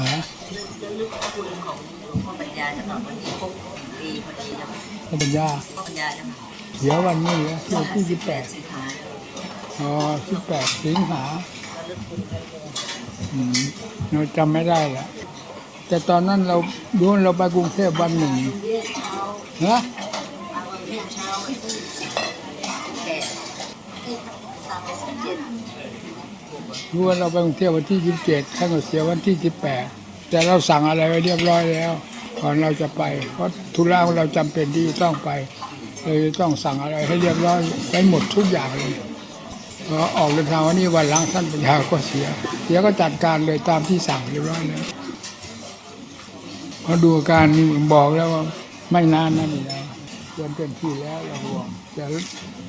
ฮะจะลึกคุณของหลวงพ่อปัญญาจะตอนวันที่ครบปีพอดีนะพระปัญญาพ่อปัญญาจะมาเดี๋ยววันนี้นะที่ที่สิบแปดสิงหาอ๋อสิบแปดสิงหาระลึกคุณได้เลยอืมเราจำไม่ได้ละแต่ตอนนั้นเราดูเราไปกรุงเทพวันหนึ่งฮะ เอาวันที่เช้าไปที่แก่ที่ตามไปสังเกต รู้ว่าเราไปกรุงเทพวันที่ยี่สิบเจ็ดท่านก็เสียวันที่สิบแปดแต่เราสั่งอะไรไว้เรียบร้อยแล้วก่อนเราจะไป เพราะธุระของเราจำเป็นที่จะต้องไปเลยต้องสั่งอะไรให้เรียบร้อยไปหมดทุกอย่างเลยพอออกเดินทางวันนี้วันหลังท่านปัญญาก็เสีย เสียก็จัดการเลยตามที่สั่งเรียบร้อยแล้วพอดูการนี่บอกแล้วว่าไม่นานนั่นนี่แล้วเตรียมเต็มที่แล้วเราบอกแต่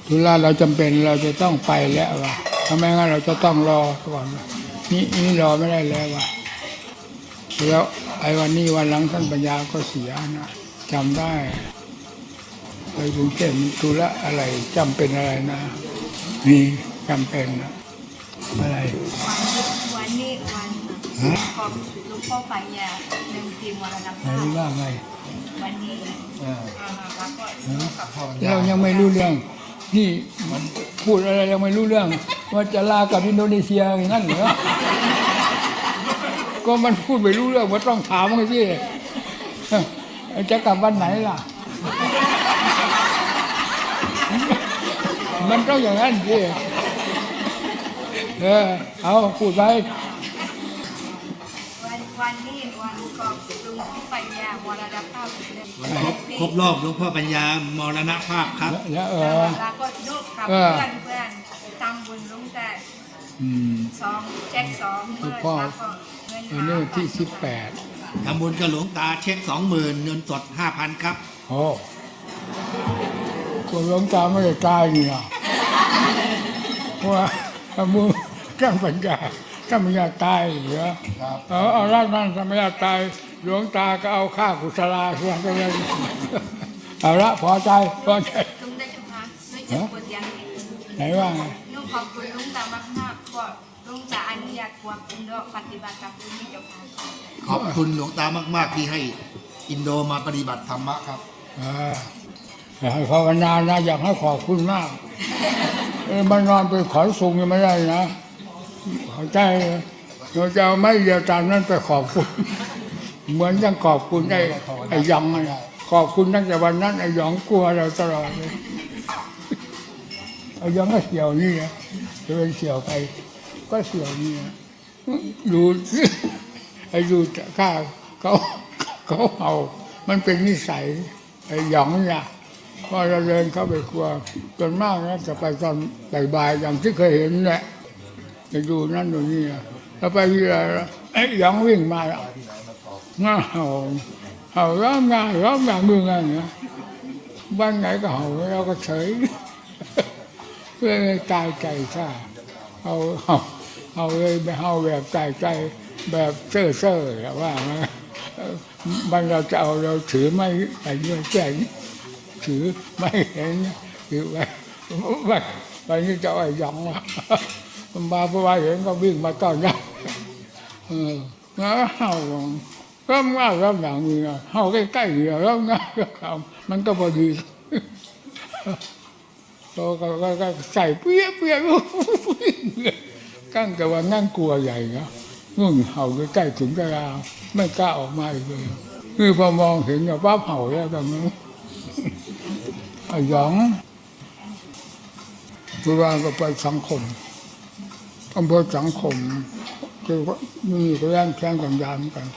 ธุระเราจำเป็นเราจะต้องไปแล้วว่ะ ทำไมงั้นเราจะต้องรอก่อนว่ะนี่นี่รอไม่ได้แล้วว่ะแล้วไอ้วันนี้วันหลังท่านปัญญาก็เสียนะจำได้ไปกรุงเทพมีธุระอะไรจำเป็นอะไรนะนี่จำเป็นนะอะไรวันนี้วันฮะของหลูกพ่อปัญญาหนึ่งทีมวรณไหนภาพว่าไงวันนี้อ่าอ่าแล้วก็ฮะกับเรายังไม่รู้เรื่อง นี่มันพูดอะไรยังไม่รู้เรื่อง ว่าจะลากับอินโดนีเซียอย่างนั้นเหรอก็มันพูดไม่รู้เรื่องว่าต้องถามกันสิจะกลับวันไหนล่ะ มันต้องอย่างนั้นสิเออเอาพูดไป วันวันนี้วันของหลุงพ่อปัญญามรณภาพหนึ่งวันครบครบรอบหลวงพ่อปัญญามรณภาพครับ แล้วเอแล้วอแล้วก็ลูกกับเอเพื่ออนเพื่อนทำบุญลุงแต่อืม สองแจ็คสองเมื่อพ่อแล้วก็เงินอันนี้วันที่สิบแปดทำบุญกับหลวงตาเช็คสองหมื่นเงินสดห้าพันครับ โอ้คนหลวงตาไม่ได้ตายนี่นะเพราะว่าพระมือท่านปัญญา ท่านปัญญาตายเหรอเออเอาละนั่นท่านปัญญาตายหลวงตาก็เอาค่ากุศลาเพื่อนไปเลยเอาละพอใจพอใจลุงได้จุพักด้วยจะปวดยังนี้ไหนว่าไงลุงขอบคุณลุงตามากมากๆก็ลุงจะอนุญาตควบคุมด้วยปฏิบัติกับลุงนี่เจ้าค่ะขอบคุณหลวงตามากๆที่ให้อินโดมาปฏิบัติธรรมะครับอ่าอย่าให้ภาวนานะอยากให้ขอบคุณมากเอ้ยมันนอนไปขอสูงยังไม่ได้นะ เข้าใจเราจะเอาไม่เดียวตามนั้นไปขอบคุณ เหมือนยังขอบคุณไอ้ไอ้หยองอะนะขอบคุณตั้งแต่วันนั้นไอ้หยองกลัวเราตลอดเลยไอ้หยองก็เสียวนี่นะจะเป็นเสียวไป ก็เสียวนี่นะดูไอ้ดูข้าเขาเขาเอามันเป็นนิสัยไอ้หยองเนี่ยพอเราเดินเข้าไปครัวจนมากนะจะไปตอนบ่ายๆอย่างที่เคยเห็นเนี่ย ไปดูนั่นดูนี่นะแล้วไปที่ไรนะไอ้ยองวิ่งมาแล้วง่าเห่าเห่าร้องงาร้องแบบมือไงเนี่ยบ้านไหนก็เห่าเราก็เฉยเพื่อให้ตายใจซ่าเห่าเห่าเห่าเลยไปเห่าแบบตายใจแบบเซ่อเซ่อว่ามาเอ่อบ้านเราจะเอาเราถือไม่ไปด้วยแจ้งถือไม่เห็นถือไว้วันวันนี้จะเอาไอ้ยองมา มาพราะว่าเห็นก็วิ่งมาต้อนรับเออแล้วเห่าก็ว่าก็อย่างนี้เห่าใกล้ๆแล้วนะมันก็พอดีโตก็ก็ก็ใส่เปี้ยเปี้ยกั้งแต่ว่านั่งกลัวใหญ่นะนู่นเห่าใกล้ถึงกระลาไม่กล้าออกมาอีกเลยคือพอมองเห็นกับปั๊บเห่าแล้วตอนนั้นไอ้หยองเวลาก็ไปสังคม อำเภอสังคมคือว่ามีก็แย่งแข่งกันยามกัน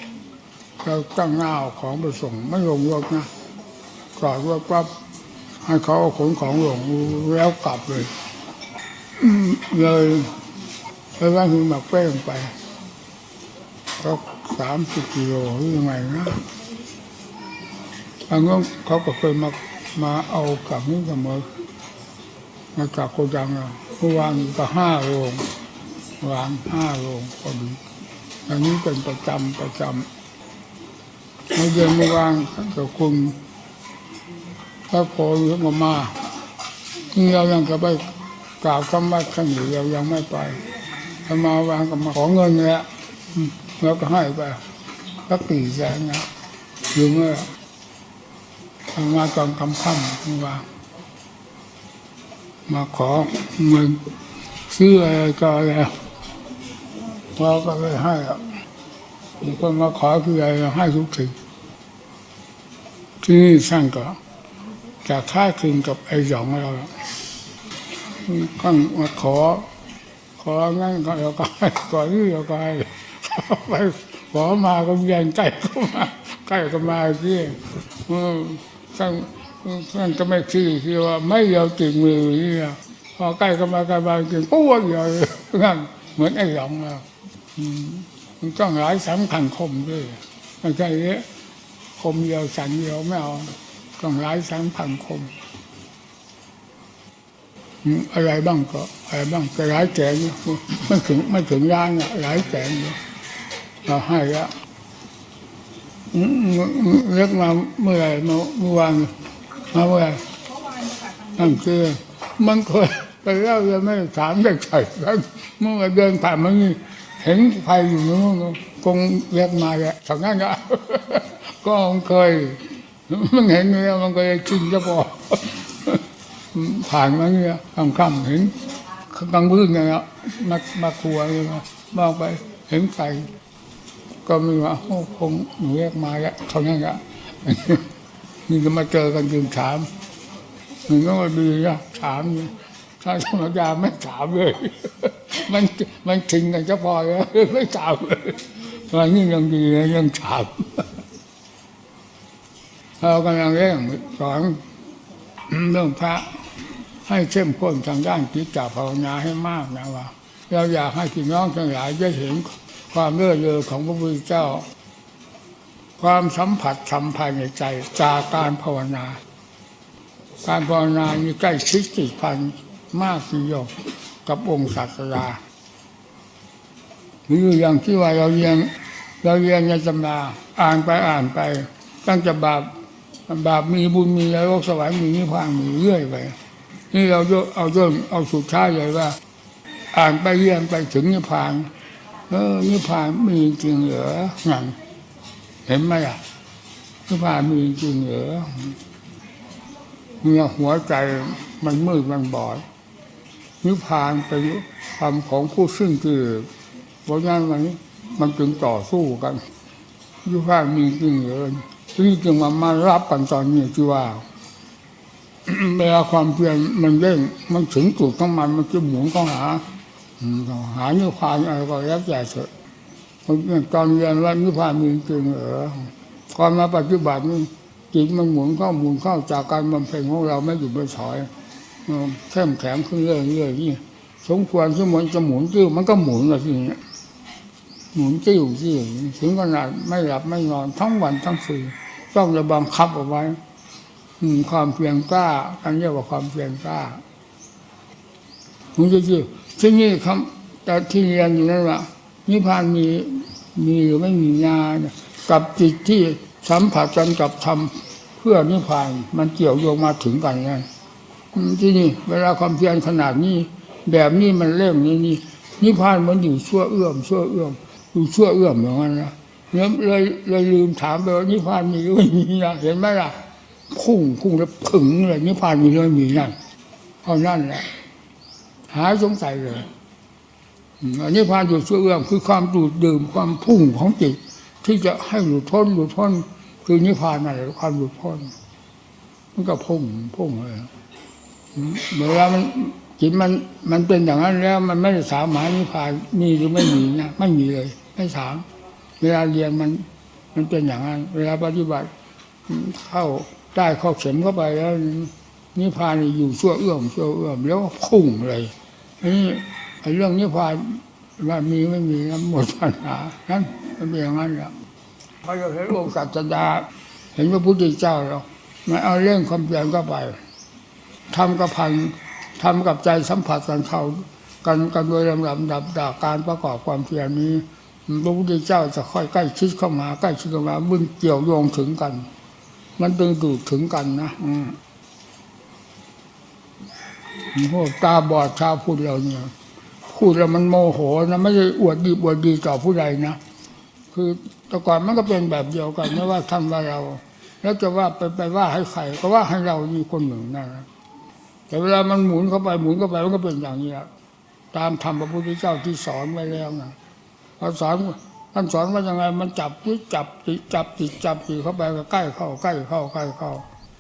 เราตั้งหน้าเอาของไปส่งไม่ลงรถนะจอดรถปั๊บให้เขาเอาขนของลงแล้วกลับเลยเลยไปว่าหินหมักเป้งไปก็สามสิบกิโลหรือยังไงนะอันนั้นเขาก็เคยมามาเอากลับนี่เสมอมาจากโกดังเราเมื่อวานก็ห้าโลง วางห้าโรงก็ดีอันนี้เป็นประจำประจำเมื่อเดือนเมื่อวานกับคุณพระโพยมามาที่เรายังจะไปกราบคำว่าขันอยู่เรายังไม่ไปถ้ามาวางก็มาขอเงินเนี่ยแล้วก็ให้ไปสักกี่แสนนะอยู่เมื่อเอามาตอนคำค่ำๆว่ามาขอเงินซื้ออะไรก็อะไร เราก็เลยให้มีคนมาขอคืออะไรให้ทุกทีที่นี่สร้างก็จะค่าคลึงกับไอ้หยองเราก็มาขอ ของั้นก็เราก็ให้ขอนี่เราก็ให้ไปขอมาก็เวียนใกล้ก็มาใกล้ก็มาที่อืมท่านท่านก็ไม่ชี้คือว่าไม่ยอมติดมือนี่พอใกล้ก็มาใกล้มากินปุ๊บเดียวงั้นเหมือนไอ้หยองเรา มันต้องหลายสำคัญคมด้วยไม่ใช่เนี้ยคมเดียวสันเดียวไม่เอาต้องหลายสำคัญคม อะไรบ้างก็อะไรบ้างก็หลายแสนไม่ถึงไม่ถึงล้านอะหลายแสนเราให้แล้วอืมอืมอืมเรียกมาเมื่อไหรมาเมื่อวานมาเมื่อไหรนั่นคือมันเคยไปแล้วยังไม่ถามได้ใครเมื่อเดินผ่านมันนี่ เห็นใครอยู่นู้นคงเรียกมาแหละทางนั้นอะก็เคย มันเห็นเนี่ยมันก็เลยชินจะพอผ่านมาเนี่ยค่ำๆเห็นกลางพื้นเนี่ยมามาครัวเลยนะมองไปเห็นไฟก็มีว่าโอ้คงหนูเรียกมาแล้วเท่านั้นอะนี่ก็มาเจอกันจึงถามหนึ่งก็มาดีนะถามนี่ ถ้าธรรมดาไม่ถามเลย มันมันถึงกันจะพอแล้วไม่ถามเลยวันนี้ยังดีนะยังถามเรากำลังเร่งสอนเรื่องพระให้เข้มข้นทางด้านจิตตภาวนาให้มากนะว่าเราอยากให้พี่น้องทั้งหลายได้เห็นความเลื่อเรือของพระพุทธเจ้า ความสัมผัสสัมพันธ์ในใจจากการภาวนา การภาวนานี่ใกล้ชิดติดพันธ์ มากทีเดียกับองค์ศาสดาหรืออย่างที่ว่าเราเรียนเราเรียนในตำราอ่านไปอ่านไป ตั้งแต่บาปบาปมีบุญมีแล้วโลกสวรรค์มีนิพพานมีเรื่อยไป นี่เรายกเอาต้นเอาสุดท้ายเลยว่า อ่านไปเรียนไปถึงนิพพานเออนิพพานมีจริงเหรอนั่นเห็นไหมอะนิพพานมีจริงเหรอเมื่อหัวใจมันมืดมันบอด นิพพานเป็นคำของผู้ซึ่งคือเพราะงั้นมันมันจึงต่อสู้กันยุพานมีจริงเหรอที่จึงมามารับกันตอนนี้ที่ว่าเวลาความเพียรมันเร่งมันถึงจุดของมันมันจะหมุนเข้าหาหานิพพานอะไรก็แล้วแต่เถอะตอนเรียนว่านิพพานมีจริงเหรอก่อนมาปฏิบัตินี่จิตมันหมุนเข้าหมุนเข้าจากการบำเพ็ญของเราไม่หยุดไม่ถอย เข้มแข็งขึ้นเรื่อยๆนี่สมควรที่มันจะหมุนตื้อมันก็หมุนเลยทีนี้หมุนติ้วติ้วถึงขนาดไม่หลับไม่นอนทั้งวันทั้งคืนต้องระบังคับเอาไว้ความเพียรกล้าอันเรียกว่าความเพียรกล้าผมจะชื่อที่นี่คำแต่ที่เรียนอยู่นั่นว่านิพพานมีมีหรือไม่มีงานกับจิตที่สัมผัสกันกับธรรมเพื่อนิพพานมันเกี่ยวโยงมาถึงกันไง ที่นี่ เวลาความเพียรขนาดนี้ แบบนี้มันเร่งนี้นี่นิพพานมันอยู่ชั่วเอื้อมชั่วเอื้อมดูชั่วเอื้อมอย่างนั้นนะแล้วเลยเลยลืมถามไปว่านิพพานมีหรือไม่มีนะเห็นไหมล่ะพุ่งพุ่งแล้วผึ่งเลยนิพพานมีหรือไม่มีนั่นเพราะนั่นแหละหายสงสัยเลยอันนิพพานอยู่ชั่วเอื้อมคือความดูดดื่มความพุ่งของจิต ที่จะให้หลุดพ้นหลุดพ้นคือนิพพานนั่นแหละความหลุดพ้นมันก็พุ่งพุ่งเลย เวลามันจิตมันมันเป็นอย่างนั้นแล้ว มันไม่ได้ถามหานิพพานมีหรือไม่มีนะไม่มีเลย ไม่ถามเวลาเรียนมันมันเป็นอย่างนั้น เวลาปฏิบัติ เข้าได้ข้าเข็มเข้าไปแล้วนิพพานี่อยู่ชั่วเอื้อมชั่วเอื้อมแล้วก็พุ่งเลยนี่เรื่องนิพพานว่ามีไม่มีนะหมดปัญหานั้นมันเป็นอย่างนั้นแหละพอเราเห็นองค์ศาสดาเห็นพระพุทธเจ้าเราไม่เอาเรื่องความเปลี่ยนก็ไป ทำกับพันทำกับใจสัมผัสกันเข้ากันกันโดยลำดับดับดาการประกอบความเพียรนี้พระพุทธเจ้าจะค่อยใกล้ชิดเข้ามาใกล้ชิดเข้ามามึงเกี่ยวโยงถึงกัน มันดึงดูดถึงกันนะอืมพวกตาบอดชาวพูดเราเนี่ยพูดแล้วมันโมโหนะไม่ได้อวดดีอวดดีต่อผู้ใดนะคือแต่ก่อนมันก็เป็นแบบเดียวกันไม่ว่าทำว่าเรา แล้วจะว่าไปไปว่าให้ใครก็ว่าให้เรามีคนหนึ่งนั่นนะ แต่เวลามันหมุนเข้าไปหมุนเข้าไปมันก็เป็นอย่างนี้แหละตามธรรมพระพุทธเจ้าที่สอนไว้แล้วนะพอสอนท่านสอนว่ายังไง มันจับจิตจับจิตจับจิตจับจิตเข้าไปก็ใกล้เข้าใกล้เข้าใกล้เข้า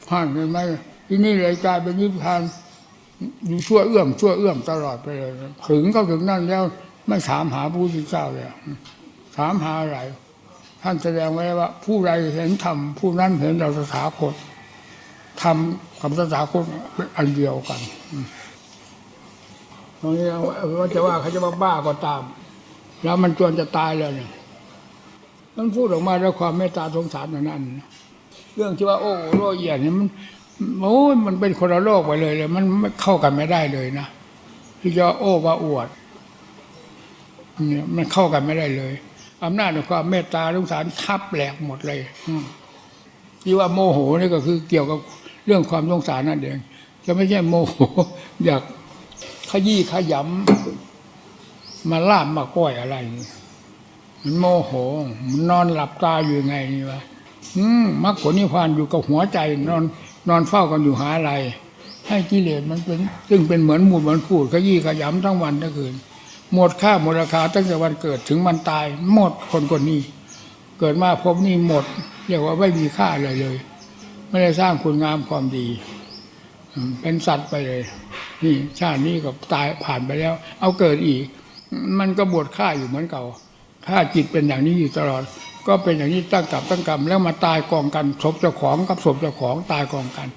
ผ่านเห็นไหมที่นี่เลยกลายเป็นนิพพานอยู่ชั่วเอื้อมชั่วเอื้อมตลอดไปเลยถึงเข้าถึงนั่นแล้วไม่ถามหาพระพุทธเจ้าเลยถามหาอะไรท่านแสดงไว้ว่าผู้ใดเห็นธรรมผู้นั้นเห็นเราสถาคต ธรรมกับสถาคตเป็นอันเดียวกันตรงนี้ว่าจะว่าเขาจะว่าบ้าก็ตาม แล้วมันจวนจะตายแล้วเนี่ยมันพูดออกมาด้วยความเมตตาสงสารเท่านั้น เรื่องที่ว่าโอ้โลเอียดเนี่ยมันโอ้ยมันเป็นคนละโลกไปเลยเลยมันไม่เข้ากันไม่ได้เลยนะที่จะว่าโอ้ว่าอวดเนี่ยมันเข้ากันไม่ได้เลยอำนาจในความเมตตาสงสารทับแหลกหมดเลยอืที่ว่าโมโหนี่ก็คือเกี่ยวกับ เรื่องความสงสารนั่นเองจะไม่ใช่โมโหอยากขยี้ขยำมาล่ามมาก้อยอะไรมันโมโหมันนอนหลับตาอยู่ไงนี่วะอืมมรรคผลนิพพานอยู่กับหัวใจ นอนนอนเฝ้ากันอยู่หาอะไร ให้กิเลสมันเป็น ซึ่งเป็นเหมือนหมูดเหมือนพูดขยี้ขยำทั้งวันทั้งคืนหมดค่าหมดราคาตั้งแต่วันเกิดถึงวันตาย หมดคนคนนี้ เกิดมาพบนี่หมดเรียกว่าไม่มีค่าอะไรเลย ไม่ได้สร้างคุณงามความดี เป็นสัตว์ไปเลย นี่ชาตินี้ก็ตายผ่านไปแล้ว เอาเกิดอีก มันก็บวชค่าอยู่เหมือนเก่า ถ้าจิตเป็นอย่างนี้อยู่ตลอด ก็เป็นอย่างนี้ตั้งกับตั้งกรรมแล้วมาตายกองกันศพเจ้าของกับศพเจ้าของตายกองกัน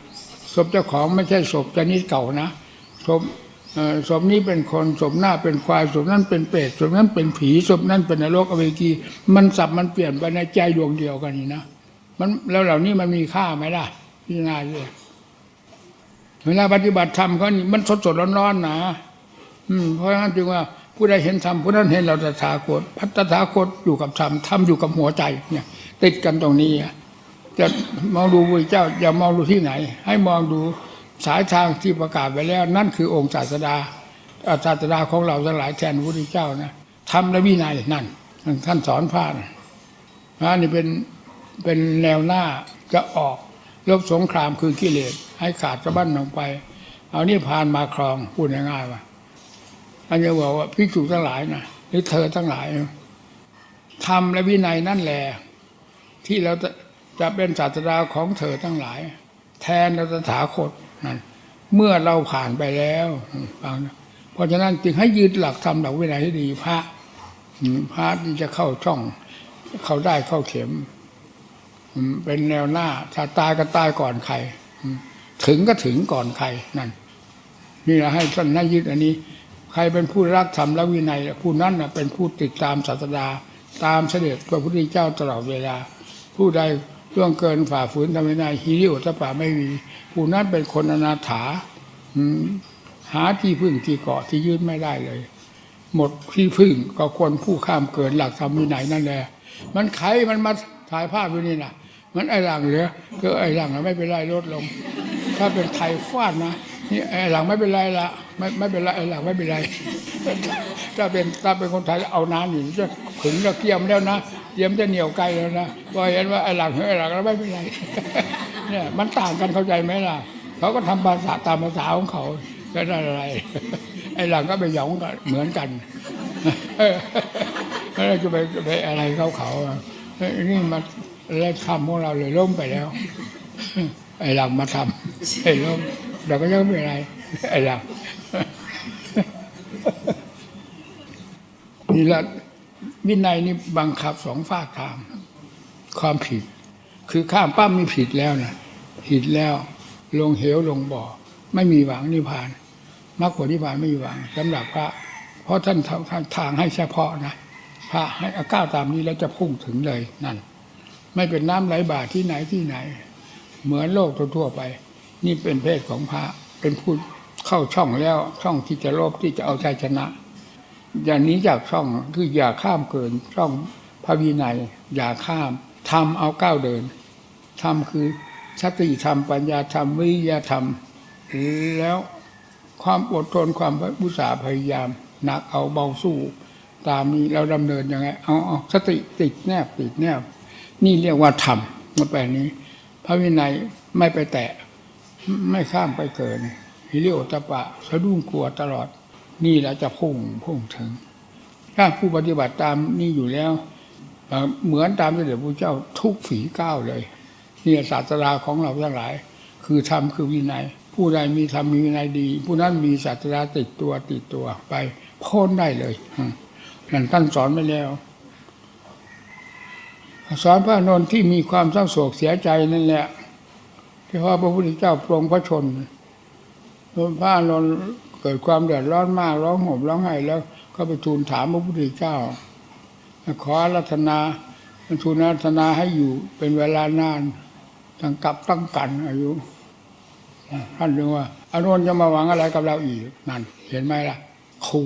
ศพเจ้าของไม่ใช่ศพชนิดเก่านะศพศพนี้เป็นคนศพหน้าเป็นควายศพนั้นเป็นเปรตศพนั้นเป็นผีศพนั้นเป็นนรกอเวกีมันสับมันเปลี่ยนไปในใจดวงเดียวกันนี่นะ มันแล้วเหล่านี้มันมีค่าไหมล่ะพิจารณาเลยเวลาปฏิบัติธรรมเขานี่มันสดสดร้อนร้อนๆนะอืม เพราะฉะนั้นจึงว่าผู้ใดเห็นธรรมผู้นั้นเห็นเราตถาคตพัฒถาคตอยู่กับธรรมธรรมอยู่กับหัวใจ เนี่ย ติดกันตรงนี้จะมองดูพระเจ้า อย่ามองดูที่ไหน ให้มองดูสายทางที่ประกาศไว้แล้ว นั่นคือองค์ศาสดาอ่าศาสดาของเราทั้งหลายแทนพระพุทธเจ้านะทำและวินัยนั่นท่านสอนพระนะพระนี่เป็น เป็นแนวหน้าจะออกรบสงครามคือกิเลสให้ขาดสะบั้นลงไป เอานี่พานมาครองพูดง่ายๆว่าอันจะบอกว่าพิจุทั้งหลายนะหรือเธอทั้งหลายทำและวินัยนั่นแหละที่เราจะจะเป็นศาสดาของเธอทั้งหลาย แทนเราตถาคตนั่นเมื่อเราผ่านไปแล้วฟังเพราะฉะนั้นจึงให้ยึดหลักธรรมหลักวินัยให้ดีพระพระที่จะเข้าช่อง เข้าได้เข้าเข็ม เป็นแนวหน้า ถ้าตายก็ตายก่อนใครถึงก็ถึงก่อนใครนั่น นี่เราให้ท่านให้ยึดอันนี้ ใครเป็นผู้รักธรรมและวินัยผู้นั้นเป็นผู้ติดตามศาสดา ตามเสด็จพระพุทธเจ้าตลอดเวลา ผู้ใดล่วงเกินฝ่าฝืนทำวินัยฮิริโอตปาไม่มี ผู้นั้นเป็นคนอนาถาหาที่พึ่งที่เกาะที่ยืนไม่ได้เลย หมดที่พึ่งก็ควรผู้ข้ามเกินหลักธรรมวินัยนั่นแหละมันใครมันมา ถ่ายภาพอยู่นี่นะมันไอ้หลังเหลือก็ไอ้หลังน่ะไม่เป็นไรลดลง ถ้าเป็นไทยฟาดนะนี่ไอ้หลังไม่เป็นไรละไม่ไม่เป็นไรไอ้หลังไม่เป็นไร ถ้าเป็นถ้าเป็นคนไทยเอาน้ำอยู่จะขึงจะเกี่ยมแล้วนะเตรียมจะเหนียวไกลแล้วนะพอเห็นว่าไอ้หลังไอ้หลังแล้วไม่เป็นไรเนี่ยมันต่างกันเข้าใจไหมล่ะเขาก็ทำภาษาตามภาษาของเขาก็ได้อะไร ไอ้หลังก็ไปหยองกันเหมือนกันแล้วจะไปไปอะไรเขาเขา นี่มันเล่นคำของเราเลยล่มไปแล้ว ไอ้หลังมาทำไอ้ล่มเราก็ยังไม่ไรไอ้หลังนี่ละวินัยนี่บังคับสองฝากทางความผิด คือข้ามป้ามมีผิดแล้วนะผิดแล้ว ลงเหวลงบ่อ ไม่มีหวังนิพพานมรรคผลนิพพานไม่มีหวังสำหรับพระ เพราะท่านทางทางให้เฉพาะนะ พระให้ก้าวตามนี้แล้วจะพุ่งถึงเลยนั่น ไม่เป็นน้ำไหลบ่าที่ไหนที่ไหน เหมือนโลกทั่วไป นี่เป็นเพศของพระเป็นผู้เข้าช่องแล้วช่องที่จะโลภที่จะเอาชัยชนะ อย่างนี้จากช่องคืออย่าข้ามเกินช่องพระวินัยอย่าข้ามทำเอาก้าวเดินทำคือสติธรรมปัญญาธรรมวิริยธรรม แล้วความอดทนความอุตสาห์พยายามหนักเอาเบาสู้ ตามนี้เราดำเนินยังไงเอาเอาสติติดแนบติดแนบ นี่เรียกว่าธรรมมาแปลนี้ พระวินัยไม่ไปแตะ ไม่ข้ามไปเกินฮิริโอตปปะสะดุ้งกลัวตลอด นี่แหละจะพุ่งพุ่งถึง ถ้าผู้ปฏิบัติตามนี่อยู่แล้วเหมือนตามเสด็จพระเจ้าทุกฝีก้าวเลยนี่ศาสดาของเราทั้งหลาย คือธรรมคือวินัย ผู้ใดมีธรรมมีวินัยดี ผู้นั้นมีศาสดาติดตัวติดตัวไปพ้นได้เลยอื นั่นท่านสอนไว้แล้ว สอนพระอานนท์ที่มีความเศร้าโศกเสียใจนั่นแหละที่ว่าพระพุทธเจ้าปรงพระชนพระอานนท์เกิดความเดือดร้อนมากร้องห่มร้องไห้แล้ว ก็ไปทูลถามพระพุทธเจ้า ขอรัตนาทูลรัตนาให้อยู่เป็นเวลานานตั้งกับตั้งกันอายุท่านเรียกว่าอานนท์จะมาหวังอะไรกับเราอีกนั่น เห็นไหมล่ะครู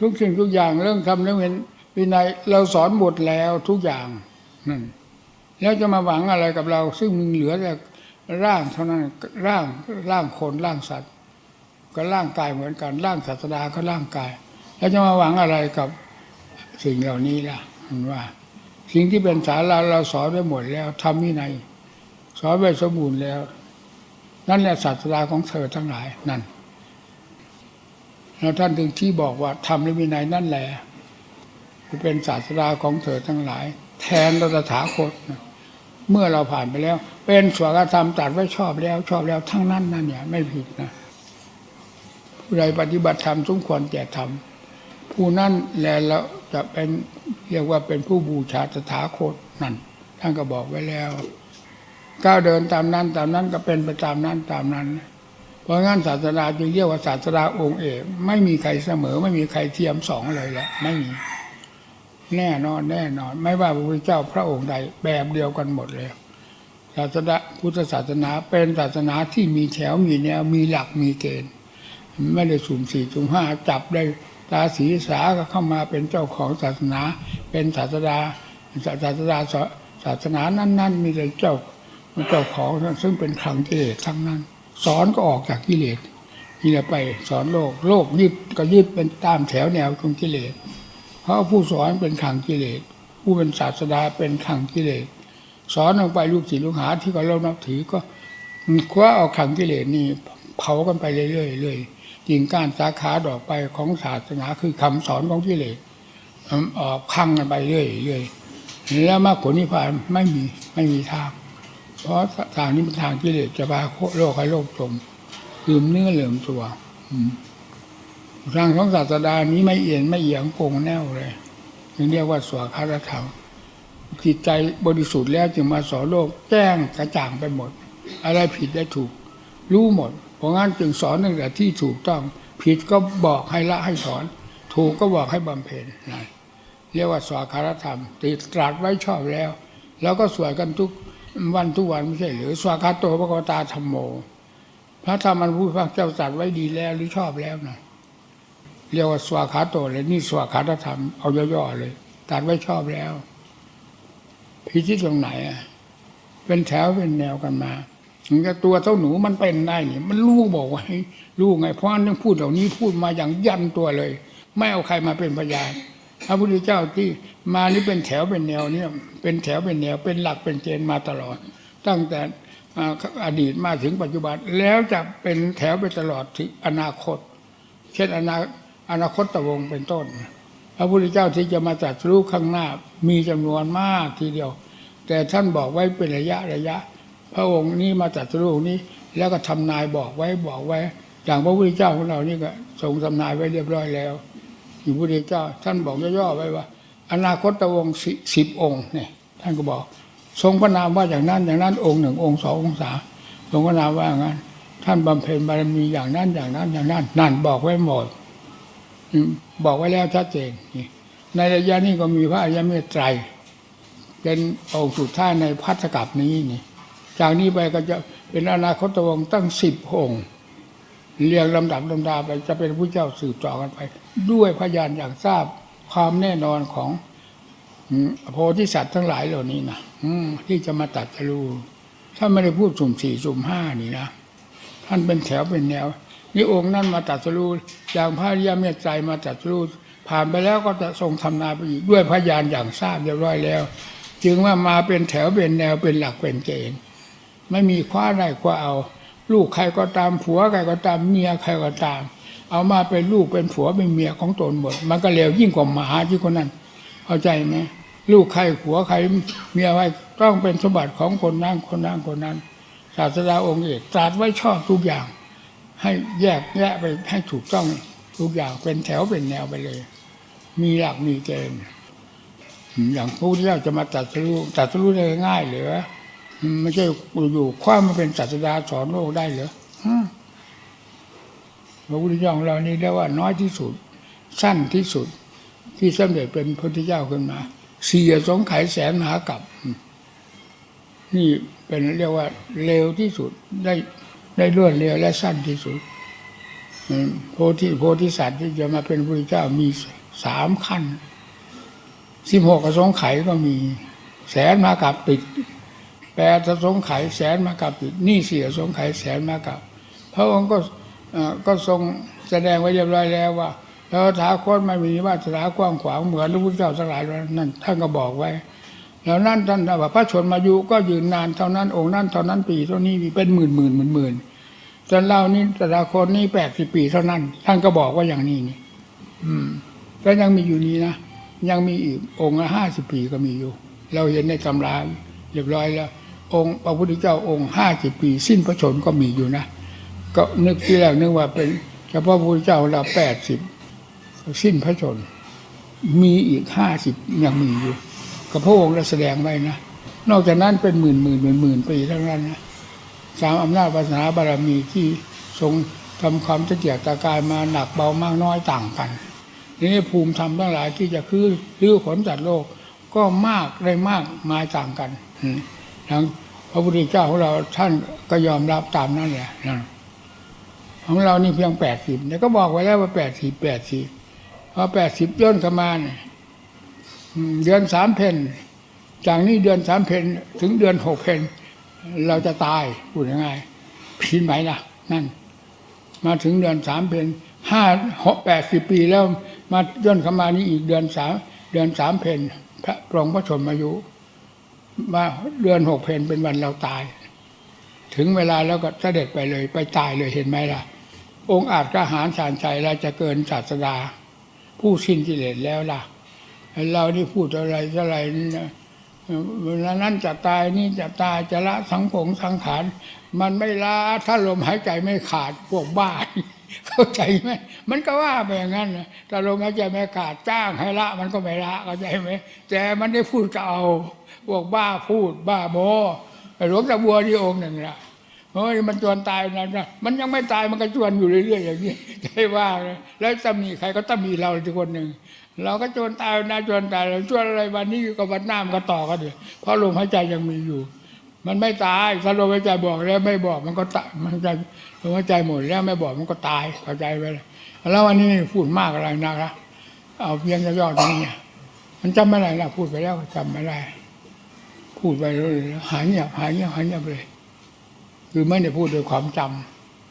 ทุกสิ่งทุกอย่างเรื่องทำเรื่องเห็นวินัยเราสอนหมดแล้วทุกอย่างนั่นแล้วจะมาหวังอะไรกับเรา ซึ่งมึงเหลือแต่ร่างเท่านั้นร่างร่างคนร่างสัตว์ ก็ร่างกายเหมือนกันร่างศาสดาก็ร่างกาย แล้วจะมาหวังอะไรกับสิ่งเหล่านี้ล่ะเห็นว่า สิ่งที่เป็นสาระเราสอนไว้หมดแล้วทำวินัยสอนไว้สมบูรณ์แล้ว นั่นแหละศาสดาของเธอทั้งหลายนั่น แล้วท่านถึงที่บอกว่าทำในวินัยนั่นแหละเป็นศาสดาของเธอทั้งหลาย แทนเราตถาคตเมื่อเราผ่านไปแล้ว เป็นสวากธรรมตัดไว้ชอบแล้ว ชอบแล้วทั้งนั้นนั่นเนี่ย ไม่ผิดนะผู้ใดปฏิบัติธรรมสมควรแก่ธรรมผู้นั้นแลเราจะเป็นเรียกว่าเป็นผู้บูชาตถาคตนั่นท่านก็บอกไว้แล้วก้าวเดินตามนั้นตามนั้นก็เป็นไปตามนั้นตามนั้น เพราะงั้นศาสนาจึงเรียกว่าศาสนาองค์เอกไม่มีใครเสมอ ไม่มีใครเทียมสองเลยแหละไม่มีแน่นอนแน่นอน ไม่ว่าพระพุทธเจ้าพระองค์ใดแบบเดียวกันหมดเลยศาสนาพุทธศาสนาเป็นศาสนาที่มีแถวมีแนวมีหลักมีเกณฑ์ ไม่ได้สุ่มสี่สุ่มห้าจับได้ตาสีสาก็เข้ามาเป็นเจ้าของศาสนา เป็นศาสดาศาสดาศาสนานั้น ๆ มีแต่เจ้าเจ้าของซึ่งเป็นขังเลสทั้งนั้น สอนก็ออกจากกิเลสนี่แหละไปสอนโลก โลกยึดก็ยึดเป็นตามแถวแนวของกิเลส เพราะผู้สอนเป็นขังกิเลส ผู้เป็นศาสดาเป็นขังกิเลส สอนลงไปลูกศิษย์ลูกหาที่เขาเล่านับถือก็คว้าเอาขังกิเลสนี่เผากันไปเรื่อยๆเลยกิ่งก้านสาขาดอกไปของศาสนาคือคำสอนของกิเลสมันออกพังกันไปเรื่อยๆแล้วมรรคผลนิพพานไม่มีไม่มีทาง เพราะทางนี้เป็นทางกิเลสจะพาโลกให้โลกจมลืมเนื้อเหลื่อมตัวทางของศาสดานี้ไม่เอียงไม่เอียงโกงแน่วเลยเรียกว่าสวาคาธรรมจิตใจบริสุทธิ์แล้วจึงมาสอนโลกแจ้งกระจ่างไปหมด อะไรผิดและถูก รู้หมด เพราะงั้นจึงสอนตั้งแต่ที่ถูกต้อง ผิดก็บอกให้ละให้สอน ถูกก็บอกให้บำเพ็ญนะเรียกว่าสวาคารธรรมติดตรัสไว้ชอบแล้ว แล้วก็สวดกันทุก วันทุกวันไม่ใช่หรือสวาคาโตพระกวตาธรรมโม พระธรรมมันพูดพระเจ้าตรัสไว้ดีแล้วหรือชอบแล้วนะเรียกว่าสวาคาโตเลยนี่สวาคาธรรมเอาย่อๆเลยตรัสไว้ชอบแล้วพิชิตตรงไหนอะเป็นแถวเป็นแนวกันมาถึงกับตัวเจ้าหนูมันเป็นได้เนี่ยมันรู้บอกว่าให้รู้ไงเพราะเรื่องพูดเหล่านี้พูดมาอย่างยันตัวเลย ไม่เอาใครมาเป็นพยาน พระพุทธเจ้าที่มานี่เป็นแถวเป็นแนวเนี่ยเป็นแถวเป็นแนวเป็นหลักเป็นเกณฑ์มาตลอด ตั้งแต่อดีตมาถึงปัจจุบันแล้วจะเป็นแถวไปตลอดถึงอนาคต เช่นอนาอนาคตตะวงเป็นต้น พระพุทธเจ้าที่จะมาตรัสรู้ข้างหน้ามีจำนวนมากทีเดียว แต่ท่านบอกไว้เป็นระยะระยะ พระองค์นี้มาตรัสรู้นี้ แล้วก็ทำนายบอกไว้บอกไว้อย่างพระพุทธเจ้าของเรานี่ก็ทรงทำนายไว้เรียบร้อยแล้ว อยู่พระพุทธเจ้า ท่านบอกย่อๆไว้ว่า อนาคตตะวงศ์สิบองค์เนี่ยท่านก็บอก ทรงพระนามว่าอย่างนั้นอย่างนั้นองค์หนึ่งองค์สององค์สามทรงพระนามว่าอย่างนั้น ท่านบำเพ็ญบารมีอย่างนั้นอย่างนั้นอย่างนั้นนั่นบอกไว้หมดบอกไว้แล้วชัดเจนในระยะนี้ก็มีพระอริยเมตไตรเป็นองค์สุดท้ายในพัทธกับนี้นี่จากนี้ไปก็จะเป็นอนาคตวงศ์ตั้งสิบองค์ เรียงลำดับลำดาไปจะเป็นผู้เจ้าสืบต่อกันไป ด้วยพยานอย่างทราบความแน่นอนของอโพธิสัตว์ทั้งหลายเหล่านี้นะอืที่จะมาตัดรู้ถ้าไม่ได้พูดสุ่มสี่สุ่มห้านี่นะท่านเป็นแถวเป็นแนวนี่องค์นั้นมาตรัสรู้อย่างพระอริยเมตไตรมาตรัสรู้ผ่านไปแล้วก็จะทรงทำนาไปอีกด้วยพยานอย่างทราบเรียบร้อยแล้ว จึงว่ามาเป็นแถวเป็นแนวเป็นหลักเป็นเกณฑ์ไม่มีคว้าได้คว้าเอา ลูกใครก็ตามผัวใครก็ตามเมียใครก็ตาม เอามาเป็นลูกเป็นผัวเป็นเมียของตนหมด มันก็เลวยิ่งกว่าหมาที่คนนั้นเข้าใจไหมลูกใครผัวใครเมียใครต้องเป็นสมบัติของคนนั้นคนนั้นคนนั้นศาสดาองค์เอกตรัสไว้ชอบทุกอย่าง ให้แยกแยะไปให้ถูกต้องทุกอย่างเป็นแถวเป็นแนวไปเลย มีหลักมีเกณฑ์อย่างพระพุทธเจ้าจะมาตรัสรู้ตรัสรู้ได้ง่ายเหรือ ไม่ใช่อยู่ๆคว้ามาเป็นศาสดาสอนโลกได้เหรอพระพุทธเจ้าของเรานี่เรียกว่าน้อยที่สุด สั้นที่สุด ที่สำเร็จเป็นพระพุทธเจ้าขึ้นมาเสียสงไขยแสนมหากรัปนี่เป็นเรียกว่าเร็วที่สุดได้ได้รวดเร็วและสั้นที่สุดโพธิโพธิสัตว์ที่จะมาเป็นพระพุทธเจ้ามีสามขั้นสิบหกอสงไขยก็มี แสนมหากรัปติด แปดสงไขยแสนมากรัปติดนี่เสียสงไขยแสนมากรัปพระองค์ก็ก็ทรงแสดงไว้เรียบร้อยแล้วว่าแล้วถาคตไม่มีวาสนากว้างขวางเหมือนพระพุทธเจ้าทั้งหลายนั่นท่านก็บอกไว้ แล้วนั่นท่านว่าพระชนมายุก็ยืนนานเท่านั้นองค์นั้นเท่านั้นปีเท่านี้มีเป็นหมื่นหมื่นหมื่นหมื่นจนเรานี่แต่ละคนนี่แปดสิบปีเท่านั้น ท่านก็บอกว่าอย่างนี้นี่อืมก็ยังมีอยู่นี้นะยังมีอีกองค์ละห้าสิบปีก็มีอยู่ เราเห็นในตำราเรียบร้อยแล้ว องค์พระพุทธเจ้าองค์ห้าสิบปี สิ้นพระชนก็มีอยู่นะ ก็นึกที่แรกนึกว่าเป็นเฉพาะพระพุทธเจ้าเราแปดสิบสิ้นพระชน มีอีกห้าสิบยังมีอยู่กับพระองค์ได้แสดงไว้นะนอกจากนั้นเป็นหมื่นหมื่นหมื่นหมื่นปีทั้งนั้นนะสามอำนาจวาสนาบารมีที่ทรงทำความเจียกตากายมาหนักเบามากน้อยต่างกันทีนี้ภูมิธรรมทั้งหลายที่จะคือลื้อขนจัดโลกก็มากได้มากมาต่างกัน ทั้งพระพุทธเจ้าของเราท่านก็ยอมรับตามนั่นแหละของเรานี่เพียงแปดสิบเนี่ยก็บอกไว้แล้วว่าแปดสิบแปดสิบพอแปดสิบย่นเข้ามาเนี่ยเดือนสามเพนจากนี้เดือนสามเพนถึงเดือนหกเพนเราจะตายพูดง่ายๆผิดไหมล่ะ นั่น มาถึงเดือนสามเพนห้าหกแปดสิบปีแล้วมาย่นเข้ามานี่อีกเดือนสามเดือนสามเพนพระปรองพระชนมายุ มาเดือนหกเพนเป็นวันเราตาย ถึงเวลาแล้วก็เสด็จไปเลย ไปตายเลยเห็นไหมล่ะ องค์อาจกหารชาญชัยเราจะเกินศาสดา ผู้สิ้นกิเลสแล้วล่ะ เรานี่พูดอะไรอะไรนี่นะเวลานั้นจะตายนี่จะตายจะละสังขงสังขารมันไม่ละถ้าลมหายใจไม่ขาดพวกบ้าเข้าใจไหมมันก็ว่าไปอย่างนั้นนะถ้าลมหายใจไม่ขาดจ้างให้ละ มันก็ไม่ละเข้าใจไหมแต่มันได้พูดก็เอา พวกบ้าพูด บ้าโมหลวงตาบัวที่องค์หนึ่งละเฮ้ยมันจวนตายนะนะมันยังไม่ตายมันก็จวนอยู่เรื่อยๆอย่างนี้ใช่ว่าแล้วตำหนิใครก็ตำหนิเราทุกคนหนึ่งเราก็จวนตายนะจวนตายแล้วจวนอะไรวันนี้ก็วันหน้ามันก็ต่อกันเลยเพราะลมหายใจยังมีอยู่ มันไม่ตายถ้าลมหายใจบอกแล้วไม่บอกมันก็ตายมันจะลมหายใจหมดแล้วไม่บอกมันก็ตายเข้าใจไปเลยแล้ววันนี้พูดมากอะไรนะครับเอาเพียงย่อๆตรงนี้มันจำไม่ได้ละพูดไปแล้วจำไม่ได้ พูดไปเรื่อยหายเงียบหายเงียบหายเงียบเลย คือไม่ได้พูดโดยความจ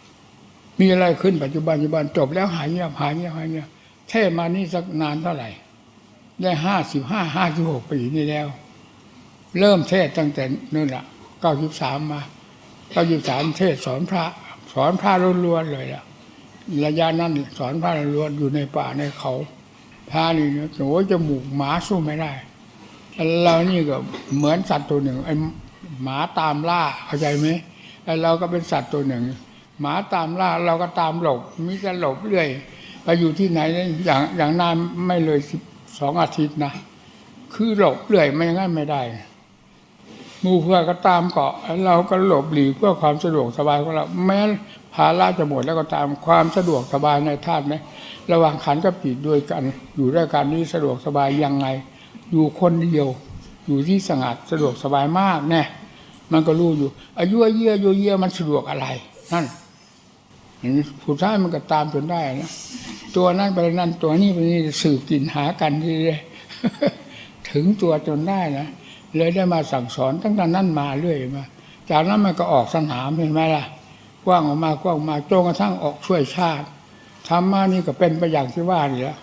ำมีอะไรขึ้นปัจจุบันปัจจุบันจบแล้วหายเงียบหายเงียบหายเงียบเทศมานี่สักนานเท่าไหร่ ได้ห้าสิบห้าห้าสิบหกปีนี่แล้ว เริ่มเทศตั้งแต่นู่นละเก้าสิบสามมาเก้าสิบสามเทศสอนพระ สอนพระล้วนๆเลยล่ะระยะนั้นสอนพระล้วนอยู่ในป่าในเขาพระนี่เนี่โอ้ยจมูกหมาสู้ไม่ได้ เรานี่ก็เหมือนสัตว์ตัวหนึ่งไอ้หมาตามล่าเข้าใจไหมไอ้เราก็เป็นสัตว์ตัวหนึ่ง หมาตามล่าเราก็ตามหลบมิจะหลบเรื่อยไปอยู่ที่ไหนนี่ยอย่างอย่างนานไม่เลยสิบสองอาทิตย์นะคือหลบเรื่อยไม่งั้นไม่ได้มูเพื่อก็ตามเกาะ เราก็หลบหลีกเพื่อความสะดวกสบายของเรา แม้ภาระจะหมดแล้วก็ตามความสะดวกสบายในธาตุนะระหว่างขันกับจิตด้วยกันอยู่ด้วยกันนี้สะดวกสบายยังไง อยู่คนเดียว อยู่ที่สงัดสะดวกสบายมากแน่มันก็รู้อยู่อายุเยี่ยอายุเยี่ยมันสะดวกอะไร นั่นผู้ชายมันก็ตามจนได้นะตัวนั้นไปนั่นตัวนี้ไปนี่สืบกินหากันที่เลยถึงตัวจนได้นะเลยได้มาสั่งสอนตั้งแต่นั้นมาเรื่อยมาจากนั้นมันก็ออกสนามเห็นไหมล่ะกว้างออกมากว้างมาจนกระทั่งออกช่วยชาติธรรมะนี่ก็เป็นไปอย่างที่ว่านี่แหละ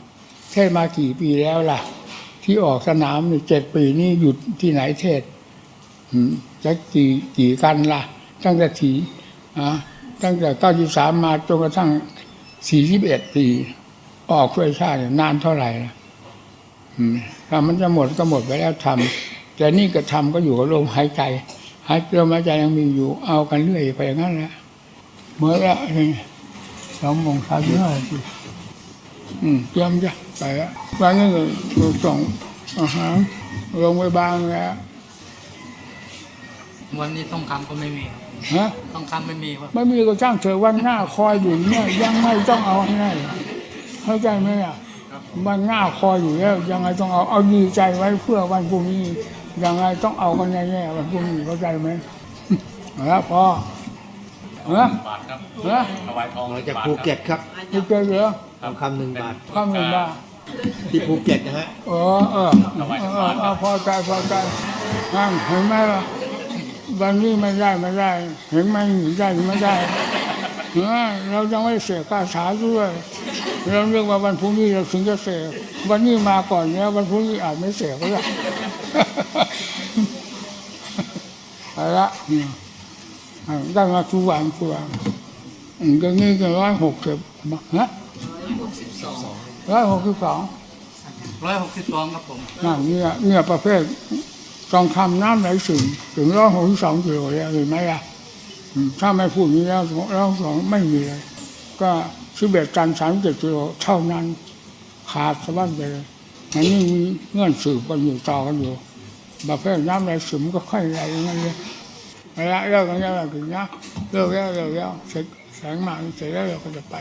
เทศมากี่ปีแล้วล่ะ ที่ออกสนามนี่เจ็ดปีนี่หยุดที่ไหนเทศจะกี่กี่กันล่ะ ตั้งแต่ถีอะตั้งแต่เก้าสิบสามมาจนกระทั่งสี่สิบเอ็ดปี ออกช่วยชาติเนี่ยนานเท่าไหร่ละอืมถ้ามันจะหมดก็หมดไปแล้วทำแต่นี่ก็ทำก็อยู่กับลมหายใจหายลมหายใจยังมีอยู่เอากันเรื่อยไปอย่างนั้นแหละเมื่อละสองโมงสามสิบห้านาที อืมเตรียมจะไปแล้ววันนี้ก็ส่งอาหารลงไปบางแล้ววันนี้ต้องคำก็ไม่มีครับฮะต้องคำไม่มีครับไม่มีก็จ้างเธอวันหน้าคอยอยู่เนี่ยยังไงต้องเอาให้ได้เข้าใจไหมอะวันหน้าคอยอยู่แล้วยังไงต้องเอาเอาดีใจไว้เพื่อวันพรุ่งนี้ยังไงต้องเอากันแน่ๆวันพรุ่งนี้เข้าใจไหมแล้วพอเออเออมาจากภูเก็ตครับไม่เจอเหรอ ทองคำหนึ่งบาทข้ามหนึ่งบาทที่ภูเก็ตนะฮะเออเออเออเออเออพอใจพอใจนั่นเห็นไหมล่ะวันนี้ไม่ได้ไม่ได้ เห็นไหมได้ไม่ได้เออเรายังไม่เสกคาถาด้วยเราเรียกว่าวันพรุ่งนี้เราถึงจะเสกวันนี้มาก่อนแล้ววันพรุ่งนี้อาจไม่เสกก็ได้เอาละอืมอ่าได้มาทุกวันทุกวันอืมก็นี่ก็ร้อยหกสิบฮะ ร้อยหกสิบสองร้อยหกสิบสองครับผมนั่นเนี่ยเนี่ยประเภททองคำน้ำไหลสึงถึงร้อยหกสิบสองกิโลแล้วเห็นไหมล่ะอืมถ้าไม่พูดนี้แล้วร้อยสองไม่มีเลย ก็สิบเอ็ดตันสามเจ็ดกิโลเท่านั้น ขาดสะบั้นไปเลยอันนี้มีเงื่อนสืบกันอยู่ต่อกันอยู่ประเภทน้ำไหลสึงก็ค่อยไหลอย่างนั้นเลยเอาละเลิกกันแล้วถึงนะเลิกแล้วเลิกแล้วเสร็จแสงมาเสร็จแล้วเราก็จะไป